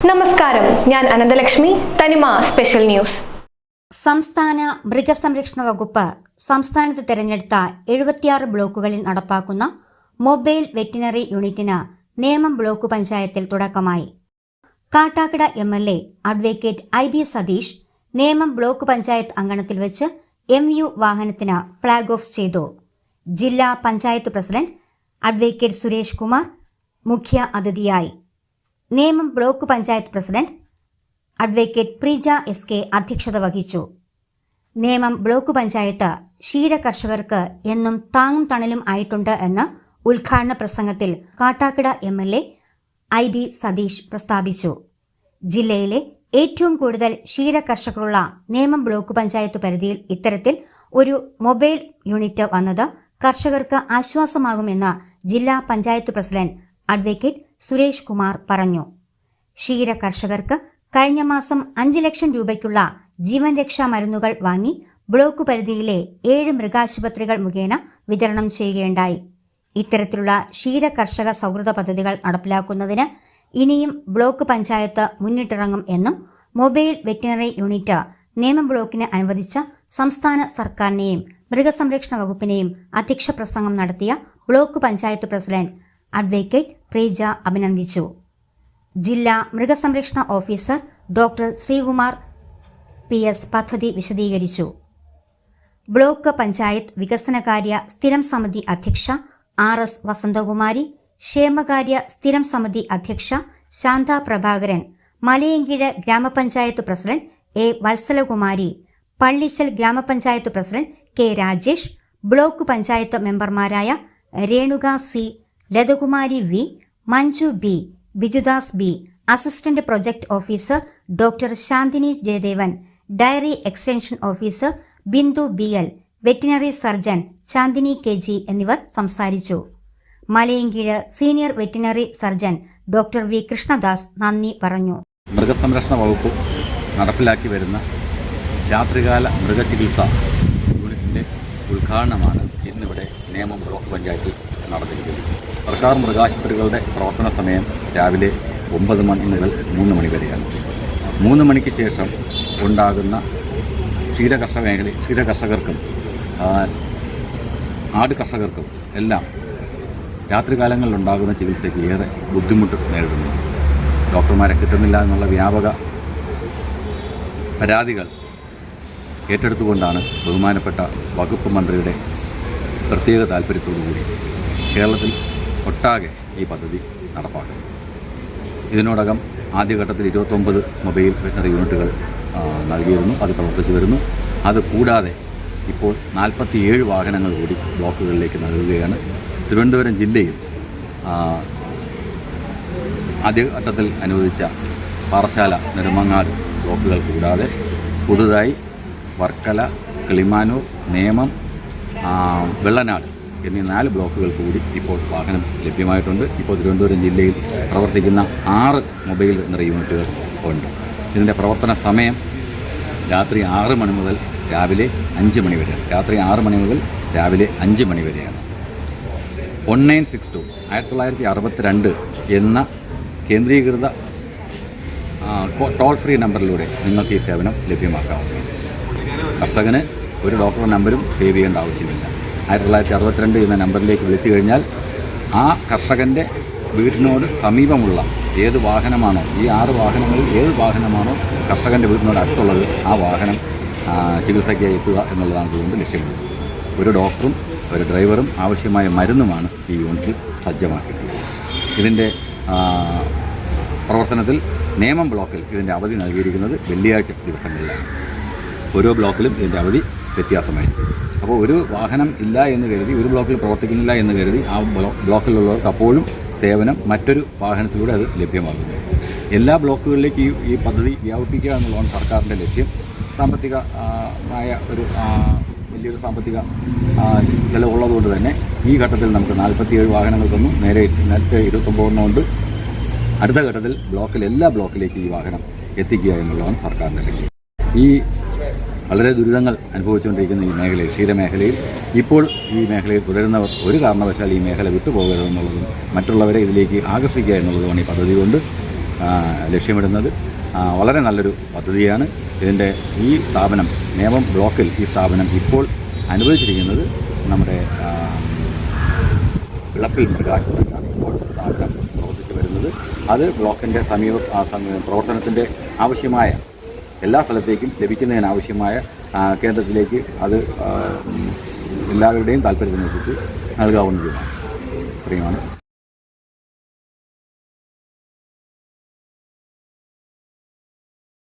നമസ്കാരം. ഞാൻ അനന്തലക്ഷ്മി തനിമ സ്പെഷ്യൽ ന്യൂസ്. സംസ്ഥാന മൃഗസംരക്ഷണ വകുപ്പ് സംസ്ഥാനത്ത് തിരഞ്ഞെടുത്ത എഴുപത്തിയാറ് ബ്ലോക്കുകളിൽ നടപ്പാക്കുന്ന മൊബൈൽ വെറ്റിനറി യൂണിറ്റിന് നേമം ബ്ലോക്ക് പഞ്ചായത്തിൽ തുടക്കമായി. Kattakada M L A advocate I B Satheesh Nemam block panchayat അങ്കണത്തിൽ വെച്ച് എം യു വാഹനത്തിന് ഫ്ളാഗ് ഓഫ് ചെയ്തു. ജില്ലാ പഞ്ചായത്ത് പ്രസിഡന്റ് അഡ്വക്കേറ്റ് സുരേഷ് കുമാർ മുഖ്യ അതിഥിയായി. Nemam block panchayat president advocate Preeja S K അധ്യക്ഷത വഹിച്ചു. നേമം ബ്ലോക്ക് പഞ്ചായത്ത് ക്ഷീര കർഷകർക്ക് എന്നും താങ്ങും തണലും ആയിട്ടുണ്ട് എന്ന് ഉദ്ഘാടന പ്രസംഗത്തിൽ Kattakada M L A I B Satheesh പ്രസ്താവിച്ചു. ജില്ലയിലെ ഏറ്റവും കൂടുതൽ ക്ഷീര കർഷകരുള്ള നേമം ബ്ലോക്ക് പഞ്ചായത്ത് പരിധിയിൽ ഇത്തരത്തിൽ ഒരു മൊബൈൽ യൂണിറ്റ് വന്നത് കർഷകർക്ക് ആശ്വാസമാകുമെന്ന് ജില്ലാ പഞ്ചായത്ത് പ്രസിഡന്റ് അഡ്വക്കേറ്റ് സുരേഷ് കുമാർ പറഞ്ഞു. ക്ഷീര കർഷകർക്ക് കഴിഞ്ഞ മാസം അഞ്ച് ലക്ഷം രൂപയ്ക്കുള്ള ജീവൻ രക്ഷാ മരുന്നുകൾ വാങ്ങി ബ്ലോക്ക് പരിധിയിലെ ഏഴ് മൃഗാശുപത്രികൾ മുഖേന വിതരണം ചെയ്യുകയുണ്ടായി. ഇത്തരത്തിലുള്ള ക്ഷീര കർഷക സൗഹൃദ പദ്ധതികൾ നടപ്പിലാക്കുന്നതിന് ഇനിയും ബ്ലോക്ക് പഞ്ചായത്ത് മുന്നിട്ടിറങ്ങും എന്നും മൊബൈൽ വെറ്റിനറി യൂണിറ്റ് നിയമ ബ്ലോക്കിന് അനുവദിച്ച സംസ്ഥാന സർക്കാരിനെയും മൃഗസംരക്ഷണ വകുപ്പിനെയും അധ്യക്ഷ പ്രസംഗം നടത്തിയ block panchayat president advocate Preeja അഭിനന്ദിച്ചു. ജില്ലാ മൃഗസംരക്ഷണ officer doctor Sreekumar P S പദ്ധതി വിശദീകരിച്ചു. ബ്ലോക്ക് പഞ്ചായത്ത് വികസനകാര്യ സ്ഥിരം സമിതി അധ്യക്ഷ ആർ എസ് വസന്തകുമാരി ക്ഷേമകാര്യ സ്ഥിരം സമിതി അധ്യക്ഷ ശാന്ത പ്രഭാകരൻ മലയങ്കിഴ ഗ്രാമപഞ്ചായത്ത് പ്രസിഡന്റ് എ വത്സലകുമാരി പള്ളിച്ചൽ ഗ്രാമപഞ്ചായത്ത് president K Rajesh block panchayat മെമ്പർമാരായ Renuka C Lathakumari V Manju B Bijudas B assistant project officer doctor Shanthini Jayadevan dairy extension officer Bindu B L veterinary surgeon Chandini K G എന്നിവർ സംസാരിച്ചു. Malayinkeezh senior veterinary surgeon doctor V Krishnadas നന്ദി പറഞ്ഞു. മൃഗസംരക്ഷണ വകുപ്പ് നടപ്പിലാക്കി വരുന്ന രാത്രികാല മൃഗചികിത്സ യൂണിറ്റിന്റെ ഉദ്ഘാടനമാണ് ഇന്നിവിടെ നേമം ബ്ലോക്ക് പഞ്ചായത്തിൽ നടന്നിരിക്കുന്നത്. സർക്കാർ മൃഗാശുപത്രികളുടെ പ്രവർത്തന സമയം രാവിലെ ഒമ്പത് മണി മുതൽ മൂന്ന് മണി വരെയാണ്. മൂന്ന് മണിക്ക് ശേഷം ഉണ്ടാകുന്ന ക്ഷീരകർഷക മേഖല ക്ഷീരകർഷകർക്കും ആട് കർഷകർക്കും എല്ലാം രാത്രികാലങ്ങളിൽ ഉണ്ടാകുന്ന ചികിത്സയ്ക്ക് ഏറെ ബുദ്ധിമുട്ട് നേരിടുന്നു. ഡോക്ടർമാരെ കിട്ടുന്നില്ല എന്നുള്ള വ്യാപക പരാതികൾ ഏറ്റെടുത്തുകൊണ്ടാണ് ബഹുമാനപ്പെട്ട വകുപ്പ് മന്ത്രിയുടെ പ്രത്യേക താല്പര്യത്തോടുകൂടി കേരളത്തിൽ ഒട്ടാകെ ഈ പദ്ധതി നടപ്പാക്കും ഇതിനോടകം ആദ്യഘട്ടത്തിൽ ഇരുപത്തൊമ്പത് മൊബൈൽ വെറ്റനറി യൂണിറ്റുകൾ നൽകിയിരുന്നു. അത് പ്രവർത്തിച്ചു വരുന്നു. അത് കൂടാതെ ഇപ്പോൾ നാൽപ്പത്തിയേഴ് വാഹനങ്ങൾ കൂടി ബ്ലോക്കുകളിലേക്ക് നൽകുകയാണ് തിരുവനന്തപുരം ജില്ലയിൽ ആദ്യഘട്ടത്തിൽ അനുവദിച്ച പാറശാല നെടുമങ്ങാട് ബ്ലോക്കുകൾ കൂടാതെ പുതുതായി വർക്കല കിളിമാനൂർ നേമം വെള്ളനാട് എന്നീ നാല് ബ്ലോക്കുകൾ കൂടി ഇപ്പോൾ വാഹനം ലഭ്യമായിട്ടുണ്ട്. ഇപ്പോൾ തിരുവനന്തപുരം ജില്ലയിൽ പ്രവർത്തിക്കുന്ന ആറ് മൊബൈൽ വെറ്റനറി യൂണിറ്റുകൾ ഉണ്ട്. ഇതിന്റെ പ്രവർത്തന സമയം രാത്രി ആറ് മണി മുതൽ രാവിലെ അഞ്ച് മണി വരെയാണ്. രാത്രി ആറ് മണി മുതൽ രാവിലെ അഞ്ച് മണി വരെയാണ്. വൺ നയൻ സിക്സ് ടു ആയിരത്തി തൊള്ളായിരത്തി അറുപത്തിരണ്ട് എന്ന കേന്ദ്രീകൃത ടോൾ ഫ്രീ നമ്പറിലൂടെ നിങ്ങൾക്ക് ഈ സേവനം ലഭ്യമാക്കാവുന്നതാണ്. കർഷകന് ഒരു ഡോക്ടറുടെ നമ്പരും സേവ് ചെയ്യേണ്ട ആവശ്യമില്ല. ആയിരത്തി തൊള്ളായിരത്തി അറുപത്തിരണ്ട് എന്ന നമ്പറിലേക്ക് വിളിച്ചു കഴിഞ്ഞാൽ ആ കർഷകന്റെ വീടിനോട് സമീപമുള്ള ഏത് വാഹനമാണോ ഈ ആറ് വാഹനങ്ങളിൽ ഏത് വാഹനമാണോ കർഷകന്റെ വീടിനോട് അടുത്തുള്ളത് ആ വാഹനം ആ, ചികിത്സയ്ക്കായി എത്തുക എന്നുള്ളതാണ് ഇതുകൊണ്ട് ലക്ഷ്യമുള്ളത് ഒരു ഡോക്ടറും ഒരു ഡ്രൈവറും ആവശ്യമായ മരുന്നുമാണ് ഈ യൂണിറ്റിൽ സജ്ജമാക്കിയിട്ടുള്ളത്. ഇതിന്റെ പ്രവർത്തനത്തിൽ നേമം ബ്ലോക്കിൽ ഇതിന്റെ അവധി നൽകിയിരിക്കുന്നത് വെള്ളിയാഴ്ച ദിവസങ്ങളിലാണ്. ഓരോ ബ്ലോക്കിലും ഇതിന്റെ അവധി വ്യത്യാസമായിരിക്കും. അപ്പോൾ ഒരു വാഹനം ഇല്ല എന്ന് കരുതി ഒരു ബ്ലോക്കിൽ പ്രവർത്തിക്കുന്നില്ല എന്ന് കരുതി ആ ബ്ലോ ബ്ലോക്കിലുള്ളവർക്ക് അപ്പോഴും സേവനം മറ്റൊരു വാഹനത്തിലൂടെ അത് ലഭ്യമാകുന്നു. എല്ലാ ബ്ലോക്കുകളിലേക്ക് ഈ ഈ പദ്ധതി വ്യാപിപ്പിക്കുക എന്നുള്ളതാണ് സർക്കാരിന്റെ ലക്ഷ്യം. സാമ്പത്തിക ആ, ഒരു വലിയൊരു സാമ്പത്തിക ചിലവുള്ളതുകൊണ്ട് തന്നെ ഈ ഘട്ടത്തിൽ നമുക്ക് നാൽപ്പത്തിയേഴ് വാഹനങ്ങൾ തന്നു. നേരെ നേരത്തെ ഇരുപത്തൊമ്പതെണ്ണമുണ്ട് അടുത്ത ഘട്ടത്തിൽ ബ്ലോക്കിൽ എല്ലാ ബ്ലോക്കിലേക്കും ഈ വാഹനം എത്തിക്കുക എന്നുള്ളതാണ് സർക്കാരിന്റെ ലക്ഷ്യം. ഈ വളരെ ദുരിതങ്ങൾ അനുഭവിച്ചുകൊണ്ടിരിക്കുന്ന ഈ മേഖലയിൽ ക്ഷീരമേഖലയിൽ ഇപ്പോൾ ഈ മേഖലയിൽ തുടരുന്നവർ ഒരു കാരണവശാൽ ഈ മേഖല വിട്ടുപോകരുതെന്നുള്ളതും മറ്റുള്ളവരെ ഇതിലേക്ക് ആകർഷിക്കുക എന്നുള്ളതുമാണ് ഈ പദ്ധതി കൊണ്ട് ലക്ഷ്യമിടുന്നത്. വളരെ നല്ലൊരു പദ്ധതിയാണ് ഇതിന്റെ ഈ സ്ഥാപനം നേമം ബ്ലോക്കിൽ ഈ സ്ഥാപനം ഇപ്പോൾ അനുവദിച്ചിരിക്കുന്നത് നമ്മുടെ വിളപ്പിൽ പ്രകാശത്തിലാണ് ഇപ്പോൾ സ്ഥാപനം പ്രവർത്തിച്ചു വരുന്നത്. അത് ബ്ലോക്കിന്റെ സമീപ പ്രവർത്തനത്തിന്റെ ആവശ്യമായ എല്ലാ സ്ഥലത്തേക്കും ലഭിക്കുന്നതിനാവശ്യമായ കേന്ദ്രത്തിലേക്ക് അത് എല്ലാവരുടെയും താല്പര്യത്തിനനുസരിച്ച് നൽകാവുന്നതുമാണ് ഇത്രയുമാണ്.